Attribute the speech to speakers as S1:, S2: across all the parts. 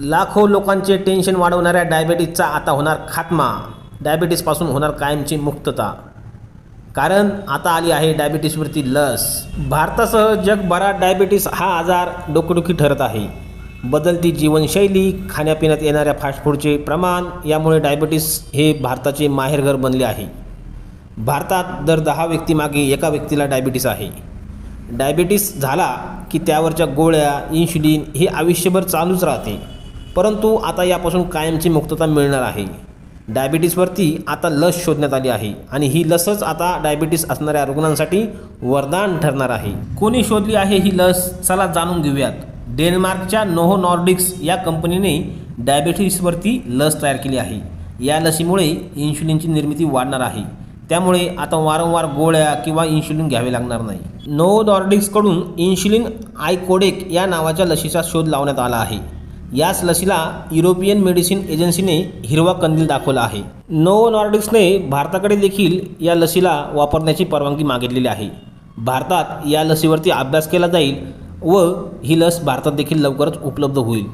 S1: लाखो लोकांचे टेन्शन वाढवणाऱ्या डायबेटीसचा आता होणार खात्मा. डायबेटीसपासून होणार कायमची मुक्तता. कारण आता आली आहे डायबिटीसवरती लस. भारतासह जगभरात डायबेटीस हा आजार डोकेदुखी ठरत आहे. बदलती जीवनशैली खाण्यापिण्यात येणाऱ्या फास्टफूडचे प्रमाण यामुळे डायबेटीस हे भारताचे माहेरघर बनले आहे. भारतात दर दहा व्यक्तीमागे एका व्यक्तीला डायबिटीस आहे. डायबिटीस झाला की त्यावरच्या गोळ्या इन्शुलिन हे आयुष्यभर चालूच राहते. परंतु आता यापासून कायमची मुक्तता मिळणार आहे. डायबिटीसवरती आता लस शोधण्यात आली आहे आणि ही लसच आता डायबिटीस असणाऱ्या रुग्णांसाठी वरदान ठरणार आहे. कोणी शोधली आहे ही लस? चला जाणून घेऊयात. डेन्मार्कच्या नोहो नॉर्डिक्स या कंपनीने डायबिटीसवरती लस तयार केली आहे. या लसीमुळे इन्शुलिनची निर्मिती वाढणार आहे. त्यामुळे आता वारंवार गोळ्या किंवा इन्शुलिन घ्यावे लागणार नाही. नोहो नॉर्डिक्सकडून इन्शुलिन आयकोडेक या नावाच्या लसीचा शोध लावण्यात आला आहे. याच लसीला युरोपियन मेडिसिन एजन्सीने हिरवा कंदील दाखवला आहे. नोवो नॉर्डिक्सने भारताकडे देखील या लसीला वापरण्याची परवानगी मागितलेली आहे. भारतात या लसीवरती अभ्यास केला जाईल व ही लस भारतात देखील लवकरच उपलब्ध होईल.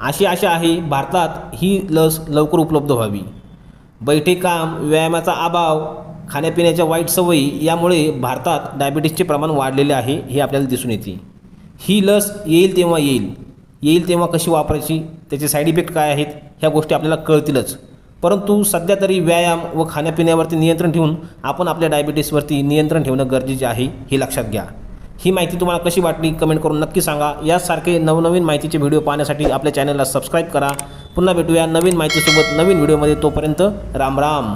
S1: अशी आशा आहे भारतात ही लस लवकर उपलब्ध व्हावी. बैठे काम व्यायामाचा अभाव खाण्यापिण्याच्या वाईट सवयी यामुळे भारतात डायबिटीसचे प्रमाण वाढलेले आहे हे आपल्याला दिसून येते. ही लस येईल तेव्हा येईल. येईल तेव्हा कशी वापरायची त्याचे साईड इफेक्ट काय आहेत ह्या गोष्टी आपल्याला कळतीलच. परंतु सध्या तरी व्यायाम व खाण्यापिण्यावरती नियंत्रण ठेवून आपण आपल्या डायबिटीसवरती नियंत्रण ठेवणं गरजेचे आहे हे लक्षात घ्या. ही माहिती तुम्हाला कशी वाटली कमेंट करून नक्की सांगा. यासारखे नवनवीन माहितीचे व्हिडिओ पाहण्यासाठी आपल्या चॅनलला सबस्क्राईब करा. पुन्हा भेटूया नवीन माहितीसोबत नवीन व्हिडिओमध्ये तोपर्यंत राम राम.